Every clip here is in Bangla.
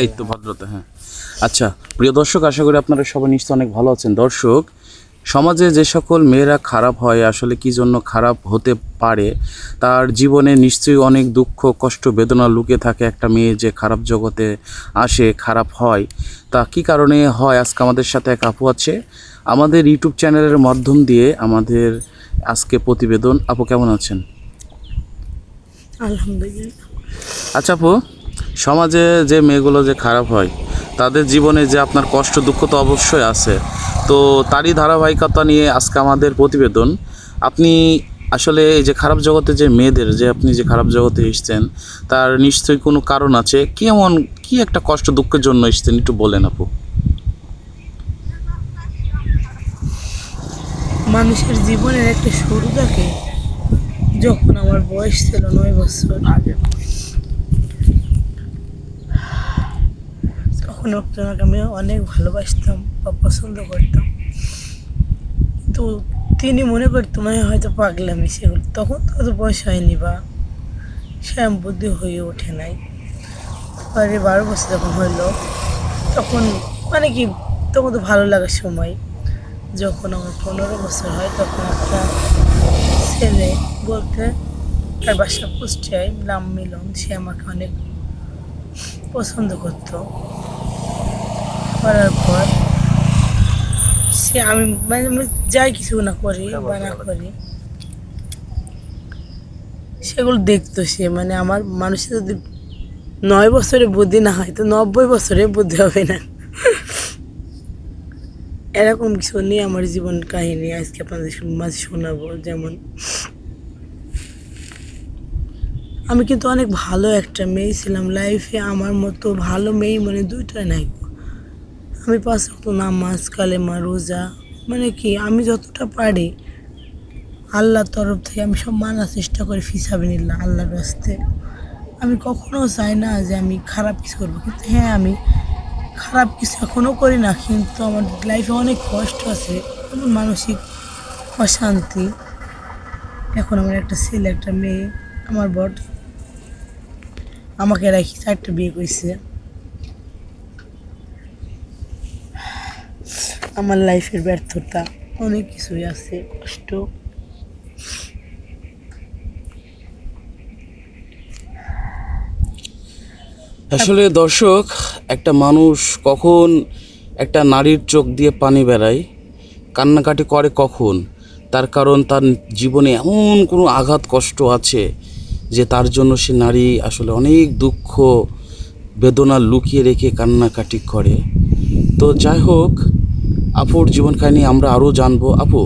এই তো ভদ্রতা হ্যাঁ। আচ্ছা প্রিয় দর্শক আশা করি আপনারা সবাই নিশ্চয়ই অনেক ভালো আছেন। দর্শক সমাজে যে সকল মেয়েরা খারাপ হয় আসলে কি জন্য খারাপ হতে পারে তার জীবনে নিশ্চয়ই অনেক দুঃখ কষ্ট বেদনা লুকে থাকে। একটা মেয়ে যে খারাপ জগতে আসে খারাপ হয় তা কি কারণে হয়? আজকে আমাদের সাথে এক আপু আছে। আমাদের ইউটিউব চ্যানেলের মাধ্যম দিয়ে আমাদের আজকে প্রতিবেদন। আপু কেমন আছেন? আলহামদুলিল্লাহ। আচ্ছা আপু। সমাজে যে মেয়েগুলো যে খারাপ হয়, তাদের জীবনে যে আপনার কষ্ট, দুঃখ তো অবশ্যই আছে। তো তারই ধারাবাহিকতা নিয়ে আজকে আমাদের প্রতিবেদন। আপনি আসলে এই যে খারাপ জগতে যে মেয়েদের, যে আপনি যে খারাপ জগতে এসছেন, তার নিশ্চয়ই কোনো কারণ আছে? কি এমন, কি একটা কষ্ট, দুঃখের জন্য এসছেন? একটু বলেন আপু। মানুষের জীবনের একটা শুরু থাকে যখন আমার বয়স ছিল নয় বছর। তখন আমি অনেক ভালোবাসতাম বা পছন্দ করতাম। তো তিনি মনে করতো মানে হয়তো পাগলামি সেগুলো তখন তো অত বয়স হয়নি বা শ্যাম বুদ্ধি হয়ে ওঠে নাই। পরে বারো বছর যখন হইল তখন মানে কি, তখন তো ভালো লাগার সময়। যখন আমার পনেরো বছর হয়, তখন একটা ছেলে বলতে তার বাসা কুষ্টিয়ায় নাম মিলন, সে আমাকে অনেক পছন্দ করতো। করার পর সে আমি মানে যাই কিছু না করি বা না করি। সেগুলো দেখতো সে মানে আমার মানুষের যদি নয় বছরে বুদ্ধি না হয় তো নব্বই বছরে বুদ্ধি হবে না। এরকম কিছু নিয়ে আমার জীবন কাহিনী আজকে আপনাদের মাঝে শোনাবো। যেমন আমি কিন্তু অনেক ভালো একটা মেয়ে ছিলাম। লাইফে আমার মতো ভালো মেয়ে মানে দুইটা নাই। আমি পাঁচ ওয়াক্ত নামাজ, কালেমা, রোজা মানে কি আমি যতটা পারি আল্লাহর তরফ থেকে আমি সব মানার চেষ্টা করি ফিসাবিনিল্লা আল্লাহর রাস্তে। আমি কখনো চাই না যে আমি খারাপ কিছু করব, কিন্তু হ্যাঁ আমি খারাপ কিছু এখনও করি না, কিন্তু আমার লাইফে অনেক কষ্ট আছে যেমন মানসিক অশান্তি। এখন আমার একটা ছেলে, একটা মেয়ে, আমার বট আমাকে রাখি চারটা বিয়ে করছে। আমার লাইফের ব্যর্থতা, অনেক কিছুই আছে, কষ্ট। আসলে দর্শক, একটা মানুষ কখন একটা নারীর চোখ দিয়ে পানি বেড়ায়, কান্নাকাটি করে কখন? তার কারণ তার জীবনে এমন কোনো আঘাত, কষ্ট আছে যে তার জন্য সে নারী আসলে অনেক দুঃখ, বেদনা লুকিয়ে রেখে কান্নাকাটি করে। তো যাই হোক আপুর জীবন কাহিনী আমরা আরও জানব। আপু,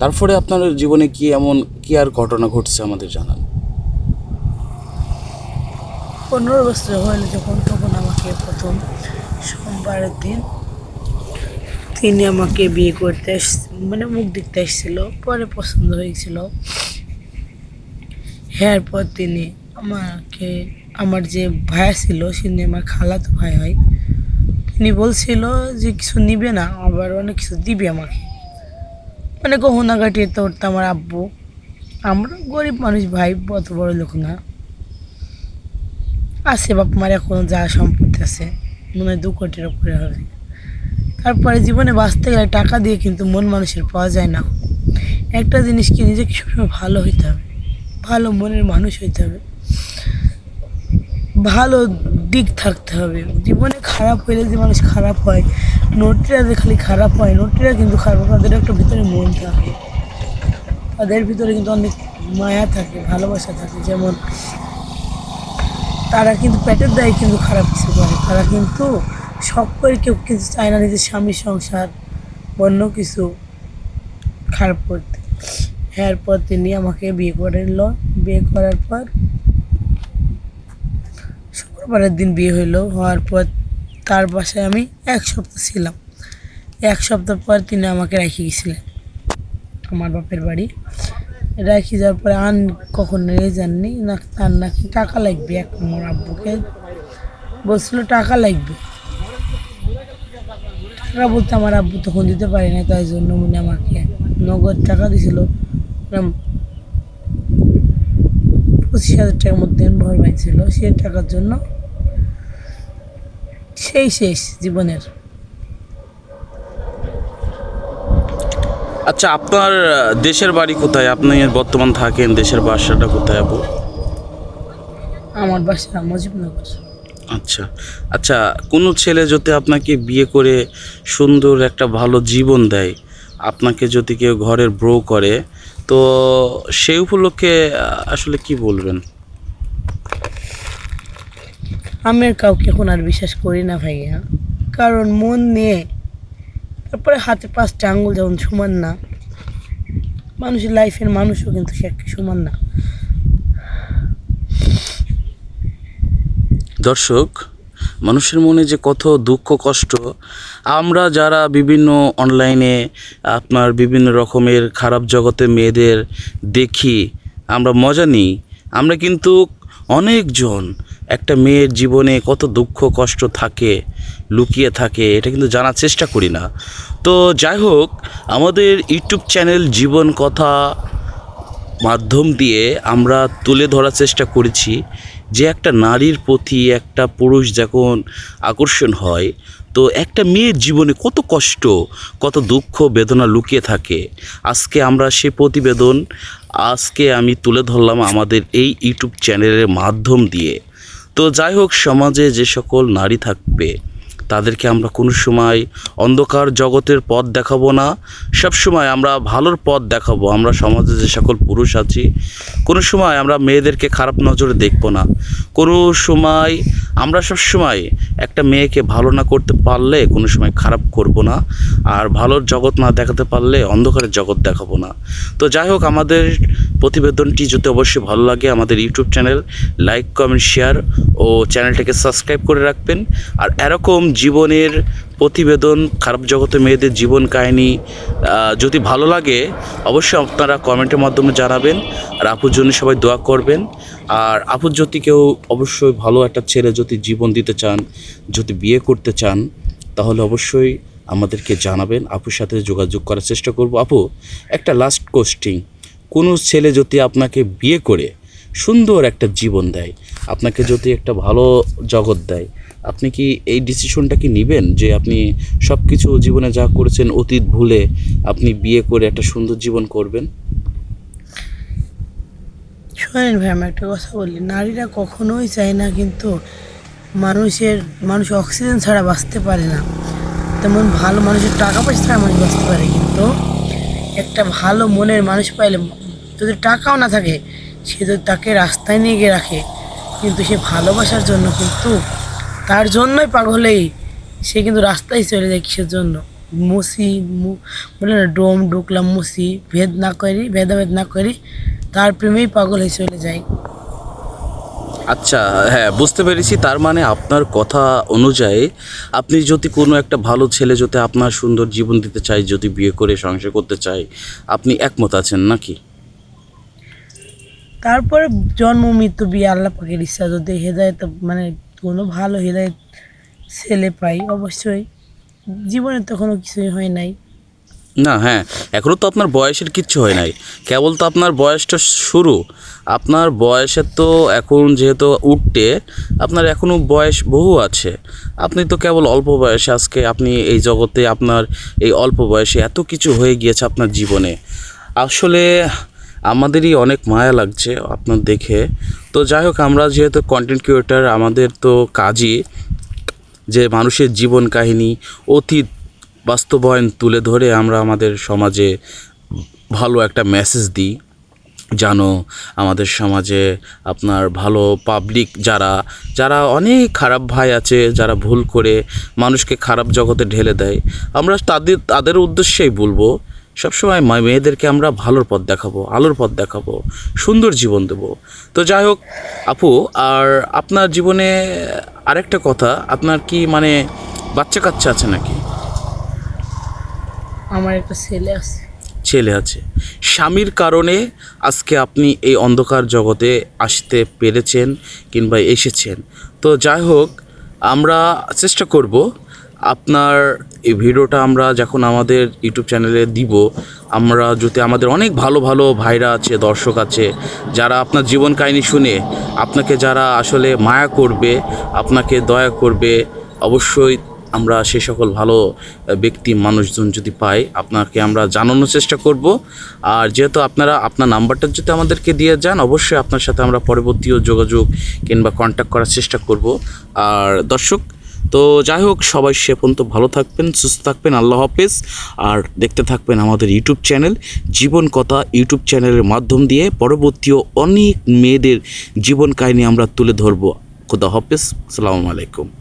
তারপরে আপনার জীবনে কি এমন, কি আর ঘটনা ঘটছে আমাদের জানান। পনেরো বছর হইল যখন তখন আমাকে প্রথম সোমবারের দিন তিনি আমাকে বিয়ে করতে মানে মুখ দেখতে এসেছিল, পরে পছন্দ হয়েছিল। হ্যাঁ পর তিনি আমাকে, আমার যে ভাইয়া ছিল সে আমার খালাতো ভাই হয় তিনি বলছিল যে কিছু নিবে না, আবার অনেক কিছু দিবে আমাকে। মানে গহনা গাটিয়ে তো আমার আব্বু। আমরা গরিব মানুষ ভাই, অত বড় লোক না। আছে বাপ মার এখনও যা সম্পত্তি আছে, মনে হয় দু কোটির উপরে হবে। তারপরে জীবনে বাঁচতে গেলে টাকা দিয়ে কিন্তু মন মানুষের পাওয়া যায় না। একটা জিনিস কি, নিজেকে সবসময় ভালো হইতে হবে। ভালো মনের মানুষ হইতে হবে। ভালো দিক থাকতে হবে। জীবনে খারাপ হইলে যে মানুষ খারাপ হয় নোটিরা যে খালি খারাপ হয় নোটিরা কিন্তু খারাপ তাদের একটা ভিতরে মন থাকে। তাদের ভিতরে কিন্তু অনেক মায়া থাকে, ভালোবাসা থাকে। যেমন তারা কিন্তু পেটের দায় কিন্তু খারাপ কিছু করে। তারা কিন্তু শখ করে কেউ কিন্তু চায় না নিজের স্বামীর সংসার, অন্য কিছু খারাপ করতে। এরপর তিনি আমাকে বিয়ে করে নিল। বিয়ে করার পর শুক্রবারের দিন বিয়ে হইল, হওয়ার পর তার বাসায় আমি এক সপ্তাহ ছিলাম। এক সপ্তাহ পর তিনি আমাকে রেখে গেছিলেন, আমার বাপের বাড়ি। রাখি যাওয়ার পরে আন কখন নিয়ে যাননি, না তার নাকি টাকা লাগবে, এক আমার আব্বুকে বলছিল টাকা লাগবে। টাকা বলতে আমার আব্বু তখন দিতে পারি না তাই জন্য মনে আমাকে নগদ টাকা দিছিল। পঁচিশ হাজার টাকার মধ্যে ভর পাইছিল সেই টাকার জন্য সেই শেষ জীবনের। আচ্ছা আপনার দেশের বাড়ি কোথায়? আপনি বর্তমান থাকেন দেশের বাসাটা কোথায় আপু? আমার বাসা মুজিবনগর। আচ্ছা আচ্ছা কোনো ছেলে যদি আপনাকে বিয়ে করে সুন্দর একটা ভালো জীবন দেয় আপনাকে যদি কেউ ঘরের ব্রো করে তো সেই উপলক্ষে আসলে কি বলবেন? আমি আর কাউকে এখন আর বিশ্বাস করি না ভাইয়া। কারণ মন নিয়ে তারপরে হাতে পাঁচটা আঙুল যেমন সমান না, মানুষের লাইফের মানুষও কিন্তু সে সমান না। দর্শক, মানুষের মনে যে কত দুঃখ, কষ্ট, আমরা যারা বিভিন্ন অনলাইনে আপনার বিভিন্ন রকমের খারাপ জগতে মেয়েদের দেখি, আমরা মজা নিই। আমরা কিন্তু অনেকজন একটা মেয়ের জীবনে কত দুঃখ, কষ্ট থাকে, লুকিয়ে থাকে, এটা কিন্তু জানার চেষ্টা করি না। তো যাই হোক, আমাদের ইউটিউব চ্যানেল জীবন কথা মাধ্যম দিয়ে আমরা তুলে ধরার চেষ্টা করেছি যে একটা নারীর প্রতি একটা পুরুষ যখন আকর্ষণ হয়, তো একটা মেয়ের জীবনে কত কষ্ট, কত দুঃখ, বেদনা লুকিয়ে থাকে। আজকে আমরা সে প্রতিবেদন, আজকে আমি তুলে ধরলাম আমাদের এই ইউটিউব চ্যানেলের মাধ্যম দিয়ে। তো যাই হোক সমাজে যে সকল নারী থাকবে তাদেরকে আমরা কোনো সময় অন্ধকার জগতের পথ দেখাবো না। সব সময় আমরা ভালোর পথ দেখাবো। আমরা সমাজে যে সকল পুরুষ আছি, কোনো সময় আমরা মেয়েদেরকে খারাপ নজরে দেখব না। কোনো সময় আমরা সব সময় একটা মেয়েকে ভালো না করতে পারলে, কোনো সময় খারাপ করব না। আর ভালোর জগৎ না দেখাতে পারলে, অন্ধকারের জগৎ দেখাবো না। তো যাই হোক, আমাদের প্রতিবেদনটি যদি অবশ্যই ভালো লাগে, আমাদের YouTube channel, like, comment, share ও চ্যানেলটাকে সাবস্ক্রাইব করে রাখবেন। আর এরকম জীবনের প্রতিবেদন, খারাপ জগতে মেয়েদের জীবন কাহিনী যদি ভালো লাগে, অবশ্যই আপনারা কমেন্টের মাধ্যমে জানাবেন। আর আপুর জন্য সবাই দোয়া করবেন। আর আপুর যদি কেউ অবশ্যই ভালো একটা ছেলে যদি জীবন দিতে চান, যদি বিয়ে করতে চান, তাহলে অবশ্যই আমাদেরকে জানাবেন। আপুর সাথে যোগাযোগ করার চেষ্টা করব। আপু, একটা লাস্ট কোশ্চিং কোনো ছেলে যদি আপনাকে বিয়ে করে, সুন্দর একটা জীবন দেয়, আপনাকে যদি একটা ভালো জগৎ দেয় আপনি কি এই ডিসিশনটা কি নেবেন? যে আপনি সব কিছু জীবনে যা করেছেন অতীত ভুলে আপনি বিয়ে করে একটা সুন্দর জীবন করবেন? শোনেন ভাই, আমি একটা কথা বলি। নারীরা কখনোই চায় না কিন্তু মানুষের, মানুষ অক্সিজেন ছাড়া বাঁচতে পারে না। তেমন ভালো মানুষের টাকা পয়সা ছাড়া মানুষ বাঁচতে পারে কিন্তু একটা ভালো মনের মানুষ পাইলে যদি টাকাও না থাকে, সে যদি তাকে রাস্তায় নিয়ে গিয়ে রাখে। কিন্তু সে ভালোবাসার জন্য কিন্তু তার জন্যই পাগলেই সে কিন্তু রাস্তায় চলে যায় কিসের জন্য? মুসি বলে না ডোম ঢুকলাম মুসি ভেদ না করি ভেদাভেদ না করি তার প্রেমেই পাগল হয়ে চলে যায়। আচ্ছা হ্যাঁ বুঝতে পেরেছি। তার মানে আপনার কথা অনুযায়ী আপনি যদি কোনো একটা ভালো ছেলে যদি আপনার সুন্দর জীবন দিতে চাই যদি বিয়ে করে সংসার করতে চাই আপনি একমত আছেন নাকি? তারপরে জন্ম মৃত্যু বিয়ে আল্লাহ পাকের ইচ্ছা যদি হেদায়ত মানে কোনো ভালো হেদায়ত ছেলে পাই, অবশ্যই। জীবনে তো কোনো কিছুই হয় নাই। না হ্যাঁ এখনও তো আপনার বয়সের কিচ্ছু হয় নাই। কেবল তো আপনার বয়সটা শুরু। আপনার বয়সের তো এখন যেহেতু উঠতে, আপনার এখনও বয়স বহু আছে। আপনি তো কেবল অল্প বয়সে আজকে আপনি এই জগতে আপনার এই অল্প বয়সে এত কিছু হয়ে গিয়েছে আপনার জীবনে। আসলে আমাদেরই অনেক মায়া লাগছে আপনার দেখে। তো যাই হোক, আমরা যেহেতু কন্টেন্ট ক্রিয়েটার আমাদের তো কাজই যে মানুষের জীবন কাহিনী, অতীত বাস্তবায়ন তুলে ধরে আমরা আমাদের সমাজে ভালো একটা মেসেজ দিই। জানো আমাদের সমাজে আপনার ভালো পাবলিক যারা যারা অনেক খারাপ ভাই আছে, যারা ভুল করে মানুষকে খারাপ জগতে ঢেলে দেয়, আমরা তাদের তাদের উদ্দেশ্যেই বলব সবসময় মা- মেয়েদেরকে আমরা ভালোর পথ দেখাবো আলোর পথ দেখাবো সুন্দর জীবন দেবো। তো যাই হোক আপু আর আপনার জীবনে আরেকটা কথা আপনার কি মানে বাচ্চা কাচ্চা আছে নাকি? আমার একটা ছেলে আছে। ছেলে আছে। স্বামীর কারণে আজকে আপনি এই অন্ধকার জগতে আসতে পেরেছেন কিংবা এসেছেন। তো যাই হোক আমরা চেষ্টা করব আপনার এই ভিডিওটা আমরা যখন আমাদের ইউটিউব চ্যানেলে দিব, আমরা যদি আমাদের অনেক ভালো ভালো ভাইরা আছে, দর্শক আছে, যারা আপনার জীবন কাহিনী শুনে আপনাকে যারা আসলে মায়া করবে, আপনাকে দয়া করবে, অবশ্যই আমরা সে সকল ভালো ব্যক্তি, মানুষজন যদি পাই, আপনাকে আমরা জানানোর চেষ্টা করব। আর যেহেতু আপনারা আপনার নাম্বারটা যদি আমাদেরকে দিয়ে যান, অবশ্যই আপনার সাথে আমরা পরবর্তীও যোগাযোগ কিংবা কন্ট্যাক্ট করার চেষ্টা করব। আর দর্শক তো যাই হোক, সবাই সে পর্যন্ত ভালো থাকবেন, সুস্থ থাকবেন, আল্লাহ হাফেজ। আর দেখতে থাকবেন আমাদের ইউটিউব চ্যানেল জীবন কথা ইউটিউব চ্যানেলের মাধ্যম দিয়ে। পরবর্তীও অনেক মেয়েদের জীবন কাহিনী আমরা তুলে ধরবো। খুদা হাফেজ সালামু আলাইকুম।